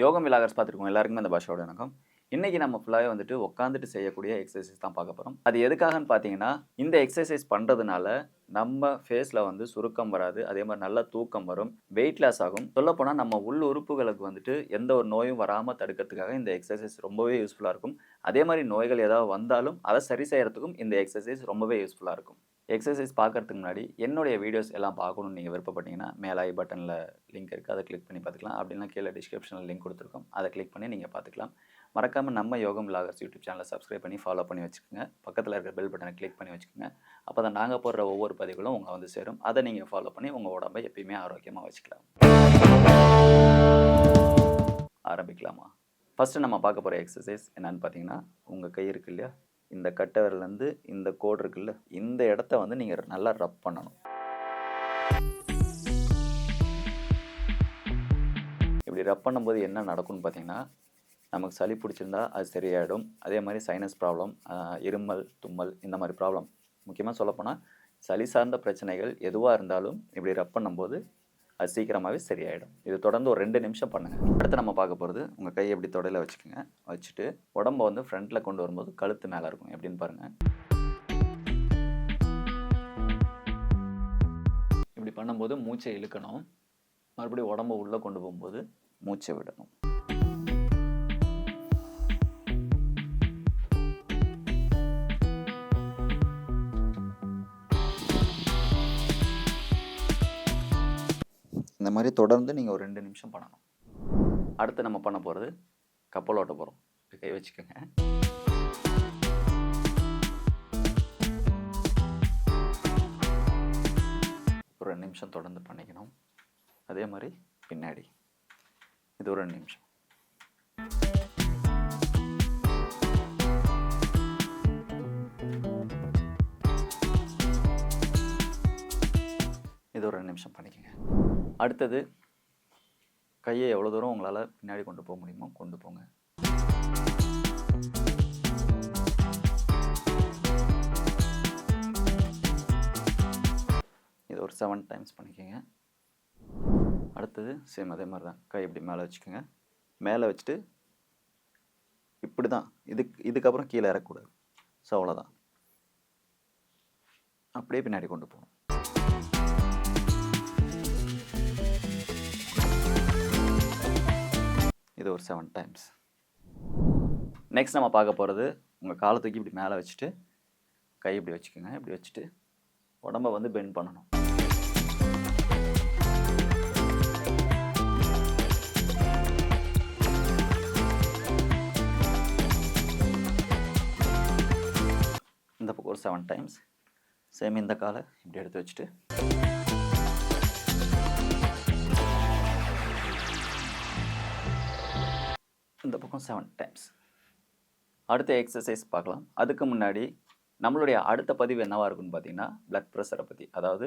யோகம் விலாகர்ஸ் பார்த்துருக்கோம் எல்லாருக்குமே அந்த பாஷாவோட வணக்கம். இன்றைக்கி நம்ம ஃபுல்லாகவே வந்துட்டு உட்காந்துட்டு செய்யக்கூடிய எக்ஸசைஸ் தான் பார்க்க போகிறோம் அது எதுக்காகன்னு பார்த்தீங்கன்னா இந்த எக்ஸசைஸ் பண்ணுறதுனால நம்ம ஃபேஸில் வந்து சுருக்கம் வராது. அதே மாதிரி நல்ல தூக்கம் வரும். வெயிட் லாஸ் ஆகும். சொல்லப்போனால் நம்ம உள் உறுப்புகளுக்கு வந்துட்டு எந்த ஒரு நோயும் வராமல் தடுக்கிறதுக்காக இந்த எக்ஸசைஸ் ரொம்பவே யூஸ்ஃபுல்லாக இருக்கும். அதே மாதிரி நோய்கள் ஏதாவது வந்தாலும் அதை சரி செய்கிறதுக்கும் இந்த எக்ஸசைஸ் ரொம்பவே யூஸ்ஃபுல்லாக இருக்கும். எக்ஸசைஸ் பார்க்கறதுக்கு முன்னாடி என்னுடைய வீடியோஸ் எல்லாம் பார்க்கணும்னு நீங்கள் விருப்பப்பட்டீங்கன்னா மேலே ஐ பட்டனில் லிங்க் இருக்குது அதை கிளிக் பண்ணி பார்த்துக்கலாம். அப்படின்னா கீழே டிஸ்கிரிப்ஷனில் லிங்க் கொடுத்துருக்கோம். அதை கிளிக் பண்ணி நீங்கள் பார்த்துக்கலாம். மறக்காமல் நம்ம யோகம் லாகர்ஸ் யூடியூப் சேனலை சப்ஸ்கிரைப் பண்ணி ஃபாலோ பண்ணி வச்சுக்கோங்க. பக்கத்தில் இருக்கிற பெல் பட்டனை கிளிக் பண்ணி வச்சுக்கோங்க. அப்போ தான் நாங்கள் போடுற ஒவ்வொரு பதிவுகளும் உங்களை வந்து சேரும். அதை நீங்கள் ஃபாலோ பண்ணி உங்கள் உடம்பை எப்பயுமே ஆரோக்கியமாக வச்சுக்கலாம். ஆரம்பிக்கலாமா? ஃபஸ்ட்டு நம்ம பார்க்க போகிற எக்ஸசைஸ் என்னென்னு பார்த்தீங்கன்னா உங்கள் கை இருக்கு இல்லையா? இந்த கட்டவரிலேருந்து இந்த கோடு இருக்குல்ல இந்த இடத்த வந்து நீங்கள் நல்லா ரப் பண்ணணும். இப்படி ரப் பண்ணும்போது என்ன நடக்கும்னு பார்த்தீங்கன்னா நமக்கு சளி பிடிச்சிருந்தா அது சரியாயிடும். அதே மாதிரி சைனஸ் ப்ராப்ளம் இருமல் தும்மல் இந்த மாதிரி ப்ராப்ளம் முக்கியமாக சொல்லப்போனால் சளி சார்ந்த பிரச்சனைகள் எதுவாக இருந்தாலும் இப்படி ரப் பண்ணும்போது அது சீக்கிரமாகவே சரியாயிடும். இது தொடர்ந்து ஒரு ரெண்டு நிமிஷம் பண்ணுங்கள் அடுத்து நம்ம பார்க்க போகிறது உங்கள் கையை எப்படி தொடையில் வச்சுக்கோங்க. வச்சுட்டு உடம்ப வந்து ஃப்ரண்ட்டில் கொண்டு வரும்போது கழுத்து மேலே இருக்கும். எப்படின்னு பாருங்கள் இப்படி பண்ணும்போது மூச்சை இழுக்கணும். மறுபடியும் உடம்ப உள்ளே கொண்டு போகும்போது மூச்சை விடணும். இந்த மாதிரி தொடர்ந்து நீங்கள் ஒரு ரெண்டு நிமிஷம் பண்ணணும். அடுத்து நம்ம பண்ண போகிறது கப்பல் ஓட்ட போகிறோம் கை வச்சுக்கோங்க. ஒரு ரெண்டு நிமிஷம் தொடர்ந்து பண்ணிக்கணும். அதே மாதிரி பின்னாடி. இது ஒரு ரெண்டு நிமிஷம். இது ஒரு ரெண்டு நிமிஷம் பண்ணிக்கோங்க. அடுத்தது கையை எவ்வளோ தூரம் உங்களால் பின்னாடி கொண்டு போக முடியுமோ கொண்டு போங்க. இது ஒரு செவன் டைம்ஸ் பண்ணிக்கோங்க. அடுத்தது சேம் அதே மாதிரி தான் கை இப்படி மேலே வச்சுக்கோங்க. மேலே வச்சுட்டு இப்படி தான் இதுக்கு இதுக்கப்புறம் கீழே இறக்கக்கூடாது. ஸோ அவ்வளோதான் அப்படியே பின்னாடி கொண்டு போகணும். இது ஒரு செவன் டைம்ஸ் நெக்ஸ்ட் நம்ம பார்க்க போகிறது உங்கள் காலை தூக்கி இப்படி மேலே வச்சுட்டு கை இப்படி வச்சுக்கோங்க. இப்படி வச்சுட்டு உடம்ப வந்து பெண்ட் பண்ணணும். இந்த பக்கம் ஒரு செவன் டைம்ஸ் சேம் இந்த காலை இப்படி எடுத்து வச்சுட்டு. இந்த பக்கம் செவன் டைம்ஸ் அடுத்த எக்ஸசைஸ் பார்க்கலாம். அதுக்கு முன்னாடி நம்மளுடைய அடுத்த பதிவு என்னவாக இருக்குன்னு பார்த்தீங்கன்னா பிளட் ப்ரெஷரை பற்றி அதாவது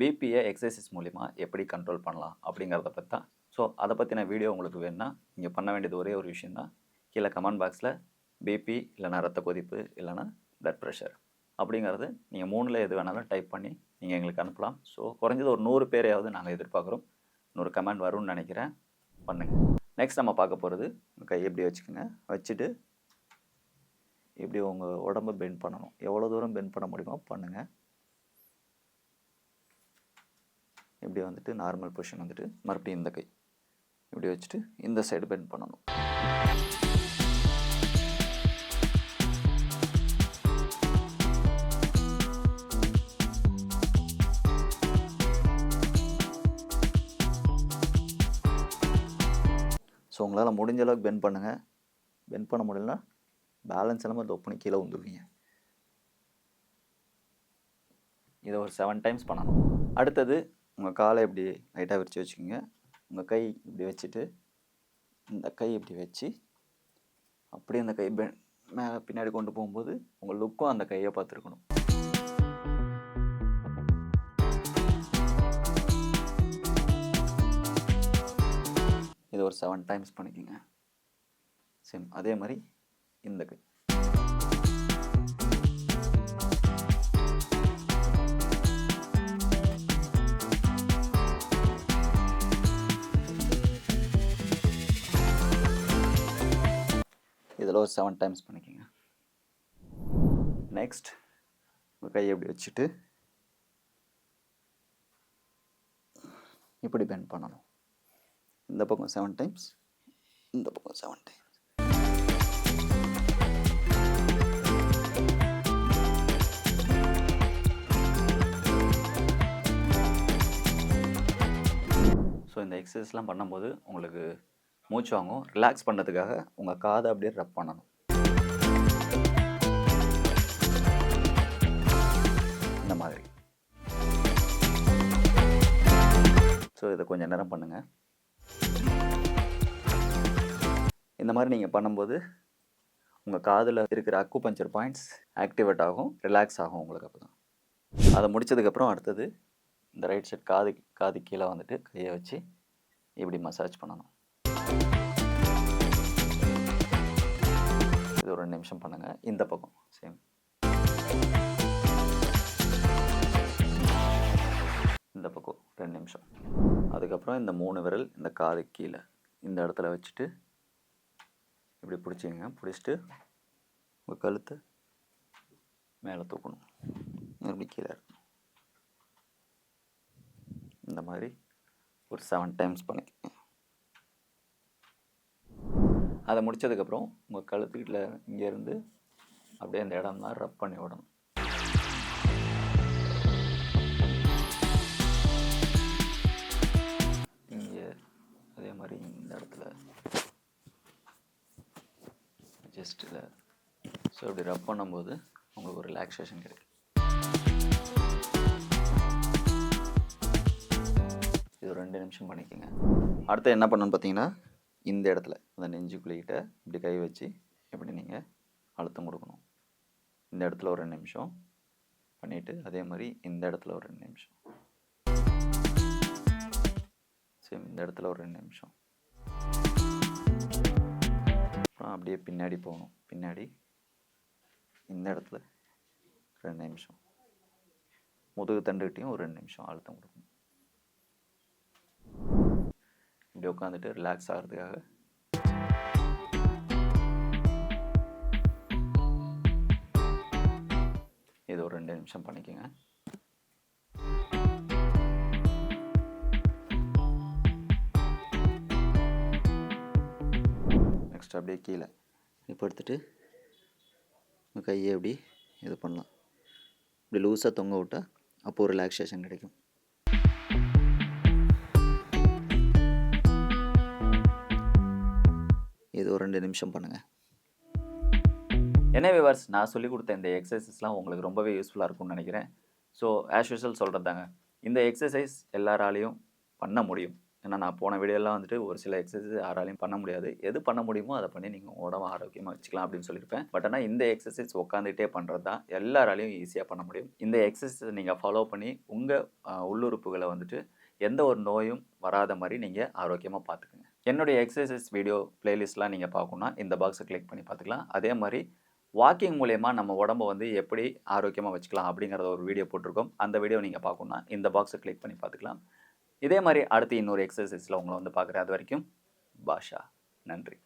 பிபியை எக்ஸசைஸ் மூலிமா எப்படி கண்ட்ரோல் பண்ணலாம் அப்படிங்கிறத பற்றி தான். ஸோ அதை பற்றின வீடியோ உங்களுக்கு வேணும்னா நீங்கள் பண்ண வேண்டியது ஒரே ஒரு விஷயந்தான் கீழே கமெண்ட் பாக்ஸில் பிபி இல்லைனா ரத்த கொதிப்பு இல்லைனா பிளட் ப்ரெஷர் அப்படிங்கிறது நீங்கள் மூணில் எது வேணாலும் டைப் பண்ணி நீங்கள் எங்களுக்கு அனுப்பலாம். ஸோ குறைஞ்சது ஒரு நூறு பேரையாவது நாங்கள் எதிர்பார்க்குறோம். நூறு கமெண்ட் வரும்னு நினைக்கிறேன். பண்ணுங்கள் நெக்ஸ்ட் நம்ம பார்க்க போகிறது கை எப்படி வச்சுக்கோங்க. வச்சுட்டு இப்படி உங்கள் உடம்ப பெண்ட் பண்ணணும். எவ்வளோ தூரம் பெண்ட் பண்ண முடியுமோ பண்ணுங்கள் இப்படி வந்துட்டு நார்மல் பொசிஷன் வந்துட்டு மறுபடியும் இந்த கை. இப்படி வச்சுட்டு இந்த சைடு பெண்ட் பண்ணணும். ஸோ உங்களால் முடிஞ்ச அளவுக்கு பெண்ட் பண்ணுங்கள் பெண்ட் பண்ண முடியலன்னா பேலன்ஸ் இல்லாமல் தொப் பண்ணி கீழே வந்துடுவீங்க இதை ஒரு செவன் டைம்ஸ் பண்ணணும். அடுத்தது உங்கள் காலை இப்படி லைட்டாக விரித்து வச்சுக்கோங்க. உங்கள் கை இப்படி வச்சுட்டு இந்த கை இப்படி வச்சு அப்படியே அந்த கை பெ மேலே பின்னாடி கொண்டு போகும்போது உங்கள் லுக்கும் அந்த கையை பார்த்துருக்கணும். ஒரு செவன் டைம்ஸ் பண்ணிக்கோங்க. சேம் அதே மாதிரி இந்த கை இதில் ஒரு செவன் டைம்ஸ் பண்ணிக்கோங்க. நெக்ஸ்ட் உங்கள் கையை இப்படி வச்சுட்டு இப்படி பெண்ட் பண்ணணும். இந்த பக்கம் செவன் டைம்ஸ் இந்த பக்கம் செவன் டைம்ஸ் ஸோ இந்த எக்ஸசைஸ்லாம் பண்ணும்போது உங்களுக்கு மூச்சு வாங்கும். ரிலாக்ஸ் பண்ணுறதுக்காக உங்கள் காதை அப்படியே ரப் பண்ணணும். இந்த மாதிரி. ஸோ இதை கொஞ்சம் நேரம் பண்ணுங்கள் இந்த மாதிரி நீங்கள் பண்ணும்போது உங்கள் காதில் இருக்கிற அக்குபஞ்சர் பாயிண்ட்ஸ் ஆக்டிவேட் ஆகும் ரிலாக்ஸ் ஆகும் உங்களுக்கு அப்போ தான் அதை முடிச்சதுக்கப்புறம் அடுத்தது இந்த ரைட் சைட் காது காது கீழே வந்துட்டு கையை வச்சு இப்படி மசாஜ் பண்ணணும். இது ஒரு ரெண்டு நிமிஷம் பண்ணுங்கள் இந்த பக்கம் சேம் இந்த பக்கம் ரெண்டு நிமிஷம். அதுக்கப்புறம் இந்த மூணு விரல் இந்த காது கீழே இந்த இடத்துல வச்சுட்டு இப்படி பிடிச்சிங்க பிடிச்சிட்டு உங்கள் கழுத்தை மேலே தூக்கணும். மறுபடியும் கீழே இருக்கணும் இந்த மாதிரி ஒரு செவன் டைம்ஸ் பண்ணிக்கோங்க. அதை முடித்ததுக்கப்புறம் உங்கள் கழுத்துக்கிட்ட இங்கேருந்து அப்படியே அந்த இடம் தான் ரப் பண்ணி விடணும். இங்கே அதே மாதிரி இந்த இடத்துல ஜஸ்ட்டில் ஸோ இப்படி ரப் பண்ணும்போது உங்களுக்கு ஒரு ரிலாக்ஸேஷன் கிடைக்கும். இது ஒரு ரெண்டு நிமிஷம் பண்ணிக்கோங்க. அடுத்து என்ன பண்ணணும்னு பார்த்தீங்கன்னா இந்த இடத்துல அந்த நெஞ்சுக்குள்ளிக்கிட்ட இப்படி கை வச்சு இப்படி நீங்கள் அழுத்தம் கொடுக்கணும். இந்த இடத்துல ஒரு ரெண்டு நிமிஷம் பண்ணிவிட்டு அதே மாதிரி இந்த இடத்துல ஒரு ரெண்டு நிமிஷம். சரி இந்த இடத்துல ஒரு ரெண்டு நிமிஷம். அப்புறம் அப்படியே பின்னாடி போகணும். பின்னாடி இந்த இடத்துல ரெண்டு நிமிஷம். முதுகு தண்டுகிட்டையும் ஒரு ரெண்டு நிமிஷம் அழுத்தம் கொடுக்கணும். இப்படி உட்காந்துட்டு ரிலாக்ஸ் ஆகிறதுக்காக. இது ஒரு ரெண்டு நிமிஷம் பண்ணிக்கோங்க. நெக்ஸ்ட் அப்படியே கீழே. இப்போ எடுத்துட்டு உங்க கையை அப்படி இது பண்ணலாம். இப்படி லூஸாக தொங்க விட்டா அப்போது ரிலாக்ஸேஷன் கிடைக்கும். இது ஒரு ரெண்டு நிமிஷம் பண்ணுங்கள் என்ன விவர்ஸ் நான் சொல்லி கொடுத்த இந்த எக்ஸசைஸ்லாம் உங்களுக்கு ரொம்பவே யூஸ்ஃபுல்லாக இருக்கும்னு நினைக்கிறேன். ஸோ ஆஸ் யூஷுவல் சொல்கிறது தாங்க இந்த எக்ஸசைஸ் எல்லாராலையும் பண்ண முடியும். ஏன்னா நான் போன வீடியோலாம் வந்துட்டு ஒரு சில எக்ஸசைஸ் யாராலையும் பண்ண முடியாது. எது பண்ண முடியுமோ அதை பண்ணி நீங்கள் உடம்பு ஆரோக்கியமாக வச்சுக்கலாம் அப்படின்னு சொல்லியிருப்பேன். பட் ஆனால் இந்த எக்ஸசைஸ் உட்காந்துட்டே பண்ணுறது தான் எல்லாராலையும் ஈஸியாக பண்ண முடியும். இந்த எக்ஸசைஸை நீங்கள் ஃபாலோ பண்ணி உங்கள் உள்ளுறுப்புகளை வந்துட்டு எந்த ஒரு நோயும் வராத மாதிரி நீங்கள் ஆரோக்கியமாக பார்த்துக்குங்க. என்னுடைய எக்ஸசைஸ் வீடியோ பிளேலிஸ்ட்லாம் நீங்கள் பார்க்கணுன்னா இந்த பாக்ஸை கிளிக் பண்ணி பார்த்துக்கலாம். அதே மாதிரி வாக்கிங் மூலயமா நம்ம உடம்ப வந்து எப்படி ஆரோக்கியமாக வச்சுக்கலாம் அப்படிங்கிறத ஒரு வீடியோ போட்டிருக்கோம். அந்த வீடியோ நீங்கள் பார்க்கணுன்னா இந்த பாக்ஸை கிளிக் பண்ணி பார்த்துக்கலாம். இதே மாதிரி அடுத்து இன்னொரு எக்ஸசைஸில் உங்களை வந்து பார்க்குறேன். அது வரைக்கும் பாஷா. நன்றி.